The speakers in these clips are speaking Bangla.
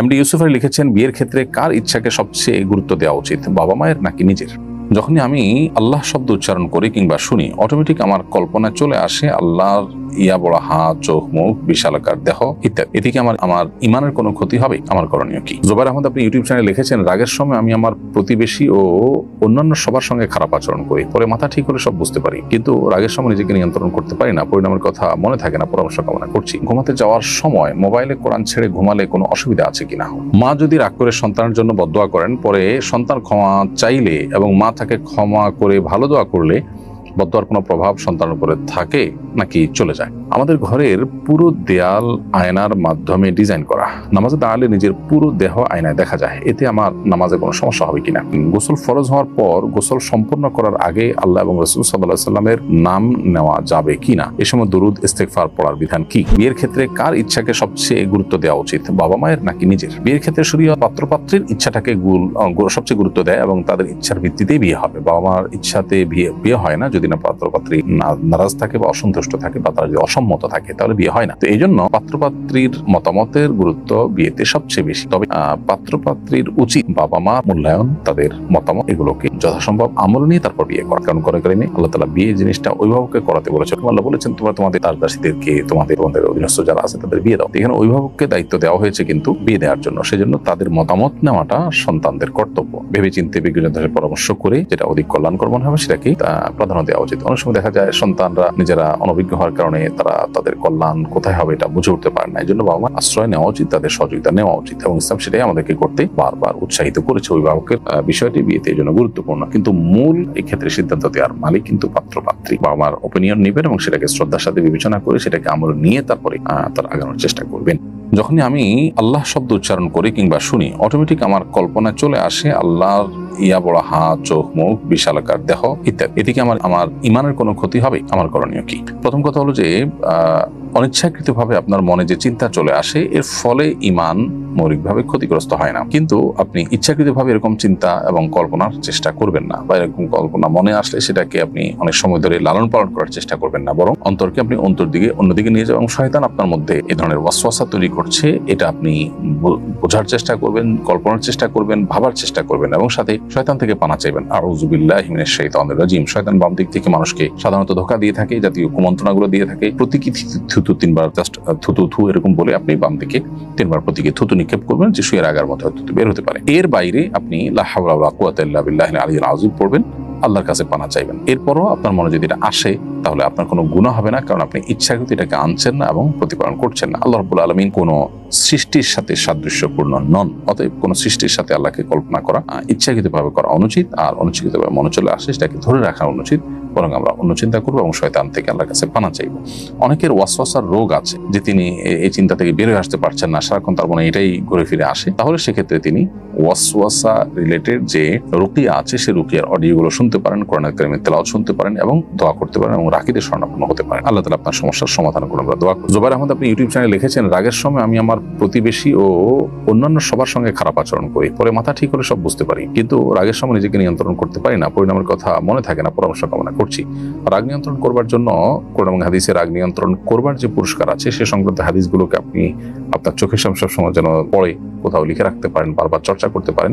এমডি ইউসুফ আলী লিখেছেন, বিয়ের ক্ষেত্রে কার ইচ্ছাকে সবচেয়ে গুরুত্ব দেওয়া উচিত, বাবা মায়ের নাকি নিজের? যখনই আমি আল্লাহ শব্দ উচ্চারণ করি কিংবা শুনি অটোমেটিক আমার কল্পনা চলে আসে আল্লাহর ইয়া বড় হাত চোখ, মুখ বিশালাকার দেহ ইত্যাদি। এদিকে আমার আমার ইমানের কোনো ক্ষতি হবে? আমার করণীয় কি? জোবাইর আহমদ আপনি ইউটিউব চ্যানেলে লিখেছেন, রাগের সময় আমি আমার প্রতিবেশী ও অন্যান্য সবার সঙ্গে খারাপ আচরণ করি। পরে মাথা ঠিক হলে সব বুঝতে পারি। কিন্তু রাগের সময় নিজেকে নিয়ন্ত্রণ করতে পারি না। পরিণামের কথা মনে থাকে না, পরামর্শ কামনা করছি। ঘুমাতে যাওয়ার সময় মোবাইলে কোরআন ছেড়ে ঘুমালে কোনো অসুবিধা আছে কিনা? মা যদি রাগ করে সন্তানের জন্য বদোয়া করেন, পরে সন্তান ক্ষমা চাইলে এবং মা তাকে ক্ষমা করে ভালো দোয়া করলে বদোয়ার কোনো প্রভাব সন্তানের উপরে থাকে, নাকি চলে যায়? আমাদের ঘরের পুরো দেয়াল আয়নার মাধ্যমে ডিজাইন করা। নামাজে দাঁড়ালে নিজের পুরো দেহ আয়নায় দেখা যায়। এতে আমার নামাজে কোনো সমস্যা হবে কিনা? গোসল ফরজ হওয়ার পর গোসল সম্পূর্ণ করার আগে আল্লাহ এবং রসুল সাল্লাহ সাল্লামের নাম নেওয়া যাবে কিনা? এ সময় দরুদ ইস্তেকফার পড়ার বিধান কি? বিয়ের ক্ষেত্রে কার ইচ্ছাকে সবচেয়ে গুরুত্ব দেওয়া উচিত? বাবা মায়ের নাকি নিজের? বিয়ের ক্ষেত্রে শরীয় পাত্রপাত্রের ইচ্ছাটাকে সবচেয়ে গুরুত্ব দেয় এবং তাদের ইচ্ছার ভিত্তিতেই বিয়ে হবে। বাবা মার ইচ্ছাতে বিয়ে বিয়ে হয় না, যদি না পাত্রপাত্রী নারাজ থাকে বা অসন্তুষ্ট থাকে বা তারা যদি অসম্মত থাকে, তাহলে বিয়ে হয় না। তো এই জন্য পাত্রপাত্রীর মতামতের গুরুত্ব বিয়েতে সবচেয়ে বেশি। তবে পাত্রপাত্রীর উচিত বাবা মা মূল্যায়ন, তাদের মতামত, এগুলোকে যথাসম্ভব আমল নিয়ে তারপর বিয়ে করা। কারণ করে কারণে আল্লাহ তালা বিয়ে জিনিসটা অভিভাবককে করাতে বলেছেন। আল্লাহ বলেছেন, তোমরা তোমাদের তার দাসীদেরকে, তোমাদের তোমাদের অধীনস্থ যারা আছে, তাদের বিয়ে দাও। এখানে অভিভাবককে দায়িত্ব দেওয়া হয়েছে কিন্তু বিয়ে দেওয়ার জন্য। সেজন্য তাদের মতামত নেওয়াটা সন্তানদের কর্তব্য। ভেবে চিন্তে বিজ্ঞজনদের পরামর্শ করে, যেটা অধিক কল্যাণকর মনে হবে সেটাকে প্রাধান্য দেওয়া উচিত। অনেক সময় দেখা যায় সন্তানরা নিজেরা অনভিজ্ঞ হওয়ার কারণে তারা তাদের কল্যাণ কোথায় হবে এটা বুঝে উঠতে পারে না। এই জন্য বাবা মা আশ্রয় নেওয়া উচিত, তাদের সহযোগিতা নেওয়া উচিত এবং ইসলাম সেটাই আমাদেরকে করতে বারবার উৎসাহিত করেছে অভিভাবকের বিষয়টি বিয়েতে এই জন্য গুরুত্বপূর্ণ। কিন্তু মূল এই ক্ষেত্রে সিদ্ধান্ত দেওয়ার মালিক কিন্তু পাত্র পাত্রী বাবা মার ওপিনিয়ন নেবেন এবং সেটাকে শ্রদ্ধার সাথে বিবেচনা করে সেটাকে আমল নিয়ে তারপরে তার আগানোর চেষ্টা করবেন। যখনই আমি আল্লাহ শব্দ উচ্চারণ করি কিংবা শুনি অটোমেটিক আমার কল্পনা চলে আসে, আল্লাহর ইয়া বড় হা চোখ, মুখ বিশালাকার দেহ, ইত্যাদি। এদিকে আমার আমার ইমানের কোনো ক্ষতি হবে আমার করণীয় কি? প্রথম কথা হলো যে অনিচ্ছাকৃতভাবে আপনার মনে যে চিন্তা চলে আসে, এর ফলে ইমান মৌলিকভাবে ক্ষতিগ্রস্ত হয় না। কিন্তু আপনি ইচ্ছাকৃতভাবে এরকম চিন্তা এবং কল্পনার চেষ্টা করবেন না বা এরকম কল্পনা মনে আসলে সেটাকে আপনি অনেক সময় ধরে লালন পালন করার চেষ্টা করবেন না। বরং অন্তরকে আপনি অন্তর দিকে, অন্যদিকে নিয়ে যাবেন শয়তান আপনার মধ্যে এ ধরনের ওয়াসওয়াসা তৈরি করছে, এটা আপনি বোঝার চেষ্টা করবেন, কল্পনার চেষ্টা করবেন, ভাবার চেষ্টা করবেন এবং সাথে শয়তান থেকে পানা চাইবেন। আর উজুবিল্লাহ হিমিনের শৈতানের রাজিম। শয়তান বাম দিক থেকে মানুষকে সাধারণত ধোকা দিয়ে থাকে, জাতীয় কুমন্ত্রণাগুলো দিয়ে থাকে, প্রতীকী থুতু তিনবার জাস্ট থুতু, থু এরকম বলে আপনি বাম দিকে তিনবার প্রতীকে থুতু নিক্ষেপ করবেন যে শুয়ের আগার মতো থুতু বের হতে পারে। এর বাইরে আপনি আলী আজিম পড়বেন, আল্লাহর কাছে পানা চাইবেন। এরপরও আপনার মনে যদি এটা আসে তাহলে আপনার কোনো গুণা হবে না, কারণ আপনি ইচ্ছাকৃত এটাকে আনছেন না এবং প্রতিপালন করছেন না। আল্লাহ রবুল আলমিন কোনো সৃষ্টির সাথে সাদৃশ্যপূর্ণ নন, অতএব কোনো সৃষ্টির সাথে আল্লাহকে কল্পনা করা ইচ্ছাকৃতভাবে করা অনুচিত, আর অনুচিতভাবে মনে চলে আসে সেটাকে ধরে রাখা অনুচিত, বরং আমরা অন্য চিন্তা করব এবং শয়তান থেকে আল্লাহর কাছে পানা চাইব। অনেকের ওয়াসওয়াসার রোগ আছে যে তিনি এই চিন্তা থেকে বের হয়ে আসতে পারছেন না, সারাক্ষণ তার মনে এটাই ঘুরে ফিরে আসে। তাহলে সেক্ষেত্রে তিনি ওয়াসওয়াসা রিলেটেড যে রুকিয়া আছে সেই রুকিয়ার অডিওগুলো শুনতে পারেন, কোরআন কারিমের তেলাওয়াত শুনতে পারেন এবং দোয়া করতে পারেন এবং রাকিদের স্বর্ণাপন্ন হতে পারেন আল্লাহ তালা আপনার সমস্যার সমাধান করে আমরা দোয়া করি। জোবাইর আহমদ, আপনি ইউটিউব চ্যানেলে লিখেছেন, রাগের সময় আমি আমার প্রতিবেশী ও অন্যান্য সবার সঙ্গে খারাপ আচরণ করি। পরে মাথা ঠিক হলে সব বুঝতে পারি। কিন্তু রাগের সময় নিজেকে নিয়ন্ত্রণ করতে পারি না। পরিণামের কথা মনে থাকে না, পরামর্শ কামনা করছি। রাগ নিয়ন্ত্রণ করবার জন্য কোরআন এবং হাদিসে রাগ নিয়ন্ত্রণ করবার যে পুরস্কার আছে, সে সংক্রান্ত হাদিসগুলোকে আপনি আপনার চোখের সামনে সবসময় যেন পড়ে কোথাও লিখে রাখতে পারেন, বারবার চর্চা করতে পারেন।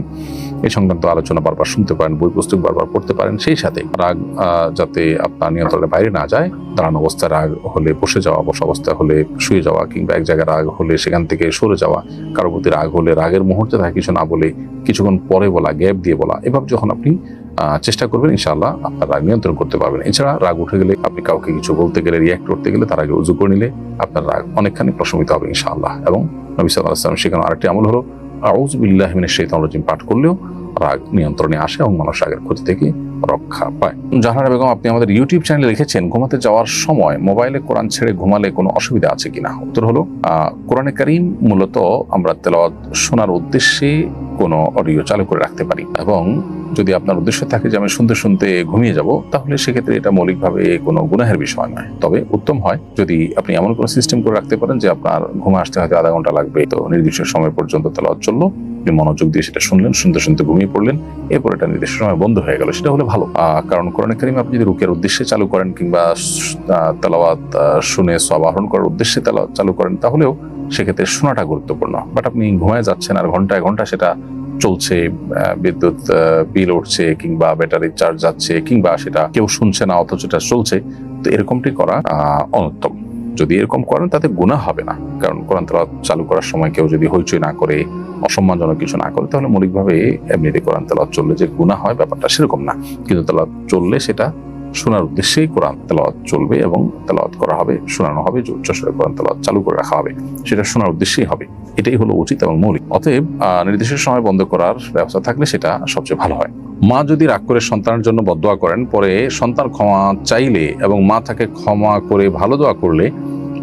এই সংক্রান্ত আলোচনা বারবার শুনতে পারেন বই পুস্তক বারবার পড়তে পারেন। সেই সাথে রাগ যাতে আপনার নিয়ন্ত্রণের বাইরে না যায়, দাঁড়ানো অবস্থায় রাগ হলে বসে যাওয়া, বস অবস্থায় হলে শুয়ে যাওয়া কিংবা এক জায়গায় রাগ হলে সেখান থেকে সরে যাওয়া কারও প্রতি রাগ হলে রাগের মুহূর্তে তাকে কিছু না বলে কিছুক্ষণ পরে বলা, গ্যাপ দিয়ে বলা, এভাবে যখন আপনি চেষ্টা করবেন, ইনশাআল্লাহ আপনার রাগ নিয়ন্ত্রণ করতে পারবেন। এছাড়া রাগ উঠে গেলে আপনি কাউকে কিছু বলতে গেলে রিয়াক্ট করতে গেলে তার আগে উজু করে নিলে আপনার রাগ অনেকখানি প্রশমিত হবে, ইনশাআল্লাহ। এবং নবী সাল্লাহ আসলাম সেখানে আরেকটি আমল হলো আউজ বিল্লাহ মিনের শৈতান রাজিম পাঠ করলেও রাগ নিয়ন্ত্রণে আসে এবং মানুষ রাগের ক্ষতি থেকে রক্ষা পায়। জাহানারা বেগম, আপনি আমাদের ইউটিউব চ্যানেলে লিখেছেন, ঘুমাতে যাওয়ার সময় মোবাইলে কোরআন ছেড়ে ঘুমালে কোনো অসুবিধা আছে কিনা? উত্তর হলো কোরআনে কারিম মূলত আমরা তেলাওয়াত শোনার উদ্দেশ্যে কোনো অডিও চালু করে রাখতে পারি। এবং যদি আপনার উদ্দেশ্য থাকে যে আমি শুনতে শুনতে ঘুমিয়ে যাব, তাহলে সেক্ষেত্রে এটা মৌলিকভাবে কোনো গুনাহের বিষয় নয়। তবে উত্তম হয় যদি আপনি এমন কোনো সিস্টেম করে রাখতে পারেন যে আপনার ঘুমে আসতে হয়তো আধা ঘণ্টা লাগবে। তো নির্দিষ্ট সময় পর্যন্ত তেলাওয়াত চলল। আপনি মনোযোগ দিয়ে সেটা শুনলেন, শুনতে শুনতে ঘুমিয়ে পড়লেন, এরপর এটা নির্দিষ্ট সময় বন্ধ হয়ে গেল, সেটা হলে ভালো। কারণ কোরআন কারিম আপনি যদি রুকের উদ্দেশ্যে চালু করেন কিংবা তেলাওয়াত শুনে সব আহরণ করার উদ্দেশ্যে তেলাওয়াত চালু করেন, তাহলেও সেক্ষেত্রে শোনাটা গুরুত্বপূর্ণ। বাট আপনি ঘুমায় যাচ্ছেন আর ঘন্টায় ঘণ্টা সেটা চলছে বিদ্যুৎ বিল উঠছে কিংবা ব্যাটারি চার্জ যাচ্ছে কিংবা সেটা কেউ শুনছে না, অথচ এটা চলছে, তো এরকমটি করা অনুত্তম। যদি এরকম করেন, তাতে গুণা হবে না। কারণ কোরআন তালা চালু করার সময় কেউ যদি হইচই না করে, অসম্মানজনক কিছু না করে, তাহলে মৌলিকভাবে এমনিতে কোরআন তালা চললে যে গুণা হয়, ব্যাপারটা সেরকম না। কিন্তু তালা চললে সেটা শোনার উদ্দেশ্যেই কোরআন তেলাওয়াত চলবে এবং তেলাওয়াত করা হবে, শোনানো হবে, যে উচ্চস্বরে কোরআন তেলাওয়াত চালু করে রাখা হবে, সেটা শোনার উদ্দেশ্যেই হবে। এটাই হলো উচিত এবং মৌলিক। অতএব নির্দিষ্ট সময় বন্ধ করার ব্যবস্থা থাকলে সেটা সবচেয়ে ভালো হয়। মা যদি রাগ করে সন্তানের জন্য বদোয়া করেন, পরে সন্তান ক্ষমা চাইলে এবং মা তাকে ক্ষমা করে ভালো দোয়া করলে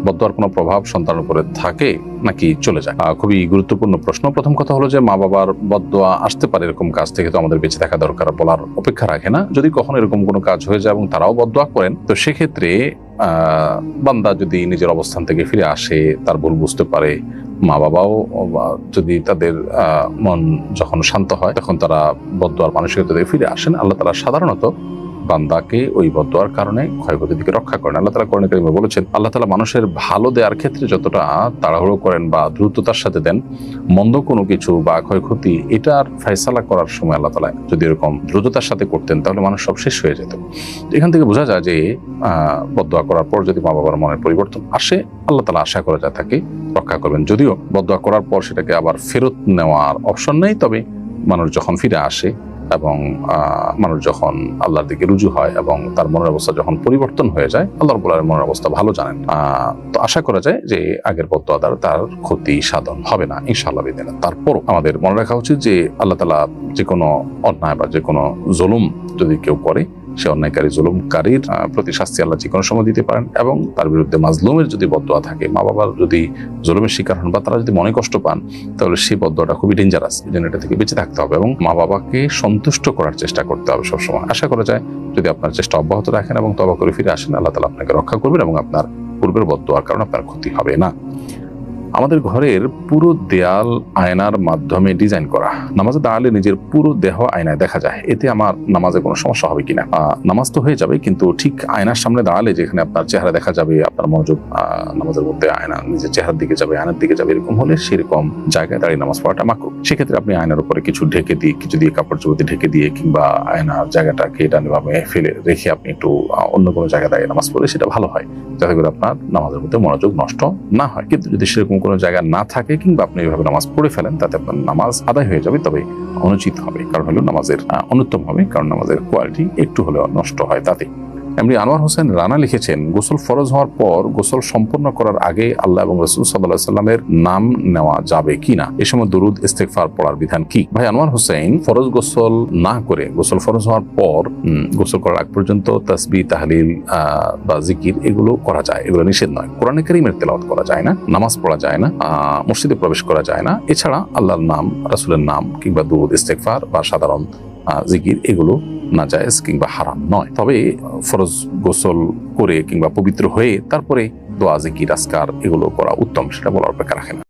বদোয়ার কোনো প্রভাব সন্তানের উপরে থাকে নাকি চলে যায়? খুবই গুরুত্বপূর্ণ প্রশ্ন। প্রথম কথা হলো যে মা বাবার বদোয়া আসতে পারে এরকম কাজ থেকে তো আমাদের বেঁচে থাকা দরকার বলার অপেক্ষা রাখে না। যদি কখনো এরকম কোনো কাজ হয়ে যায় এবং তারাও বদোয়া করেন, তো সেক্ষেত্রে বান্দা যদি নিজের অবস্থান থেকে ফিরে আসে, তার ভুল বুঝতে পারে, মা বাবাও যদি তাদের মন যখন শান্ত হয়, তখন তারা বদোয়ার মানসিকতা থেকে ফিরে আসেন। আল্লাহ তারা সাধারণত বান্দাকে ওই বদোয়ার কারণে ক্ষয়ক্ষতি থেকে রক্ষা করেন। আল্লাহ তালা করেন কারিমে বলেছেন, আল্লাহ তালা মানুষের ভালো দেওয়ার ক্ষেত্রে যতটা তাড়াহুড়ো করেন বা দ্রুততার সাথে দেন, মন্দ কোনো কিছু বা ক্ষয়ক্ষতি, এটার ফয়সালা করার সময় আল্লাহ তালা যদি এরকম দ্রুততার সাথে করতেন, তাহলে মানুষ সব শেষ হয়ে যেত। এখান থেকে বোঝা যায় যে বদোয়া করার পর যদি মা বাবার মনের পরিবর্তন আসে, আল্লাহ তালা আশা করা যায় তাকে রক্ষা করবেন। যদিও বদোয়া করার পর সেটাকে আবার ফেরত নেওয়ার অপশন নেই, তবে মানুষ যখন ফিরে আসে এবং মানুষ যখন আল্লাহর দিকে রুজু হয় এবং তার মনের অবস্থা যখন পরিবর্তন হয়ে যায় আল্লাহর রবুল্লাহের মনের অবস্থা ভালো জানেন। তো আশা করা যায় যে আগের বদোয়া দ্বারা তার ক্ষতি সাধন হবে না, ইনশাআল্লাহ বিদিনা তারপরও আমাদের মনে রাখা উচিত যে আল্লাহ তালা যে কোনো অন্যায় বা যে কোনো জুলুম যদি কেউ করে সে অন্যায়কারী জুলুমকারীর প্রতি শাস্তি আল্লাহ যে কোনো সময় দিতে পারেন এবং তার বিরুদ্ধে মাজলুমের যদি বদোয়া থাকে, মা বাবার যদি জুলুমের শিকার হন বা তারা যদি মনে কষ্ট পান, তাহলে সেই বদোয়াটা খুবই ডেঞ্জারাস এই জন্য এটা থেকে বেঁচে থাকতে হবে এবং মা বাবাকে সন্তুষ্ট করার চেষ্টা করতে হবে সবসময়। আশা করা যায় যদি আপনার চেষ্টা অব্যাহত রাখেন এবং তবা করে ফিরে আসেন, আল্লাহ তালা আপনাকে রক্ষা করবেন এবং আপনার পূর্বের বদোয়ার কারণে আপনার ক্ষতি হবে না। আমাদের ঘরের পুরো দেয়াল আয়নার মাধ্যমে ডিজাইন করা। নামাজে দাঁড়ালে নিজের পুরো দেহ আয়নায় দেখা যায়। এতে আমার নামাজে কোনো সমস্যা হবে কিনা? নামাজ তো হয়ে যাবে, কিন্তু ঠিক আয়নার সামনে দাঁড়ালে যেখানে আপনার চেহারা দেখা যাবে, আপনার মনোযোগ নামাজের মধ্যে আয়না নিজের চেহারার দিকে যাবে, আয়নার দিকে যাবে, এরকম হলে সেরকম জায়গায় দাঁড়িয়ে নামাজ পড়াটা মাকরু সেক্ষেত্রে আপনি আয়নার উপরে কিছু ঢেকে দিয়ে, কিছু দিয়ে কাপড় চোপড় দিয়ে ঢেকে দিয়ে কিংবা আয়নার জায়গাটাকে ডানে ফেলে রেখে আপনি একটু অন্য কোনো জায়গায় দাঁড়িয়ে নামাজ পড়লে সেটা ভালো হয়। যাতে করে আপনার নামাজের মধ্যে মনোযোগ নষ্ট না হয়। কিন্তু যদি সেরকম কোনো জায়গা না থাকে কিংবা আপনি এইভাবে নামাজ পড়ে ফেলেন, তাতে আপনার নামাজ আদায় হয়ে যাবে, তবে অনুচিত হবে। কারণ হলো নামাজের অনুত্তম হবে, কারণ নামাজের কোয়ালিটি একটু হলেও নষ্ট হয় তাতে। এমনি আনোয়ার হোসেন রানা লিখেছেন, গোসল ফরজ হওয়ার পর গোসল সম্পন্ন করার আগে আল্লাহ এবং রসুল সাল্লাহ সাল্লামের নাম নেওয়া যাবে কিনা? এ সময় দরুদ ইস্তেকফার পড়ার বিধান কি? ভাই, আনোয়ার হোসেন ফরজ গোসল না করে গোসল ফরজ হওয়ার পর গোসল করার আগ পর্যন্ত তসবি তাহলিল বা জিকির এগুলো করা যায়। এগুলো নিষেধ নয়। কোরআনে কারিমের তেলাওয়াত করা যায় না, নামাজ পড়া যায় না মসজিদে প্রবেশ করা যায় না। এছাড়া আল্লাহর নাম, রাসুলের নাম কিংবা দুরুদ ইস্তেকফার বা সাধারণ জিকির এগুলো না যায় কিংবা হারাম নয়। তবে ফরজ গোসল করে কিংবা পবিত্র হয়ে তারপরে দোয়া, জিকির আসকার এগুলো করা উত্তম, সেটা বলার অপেক্ষা রাখে না।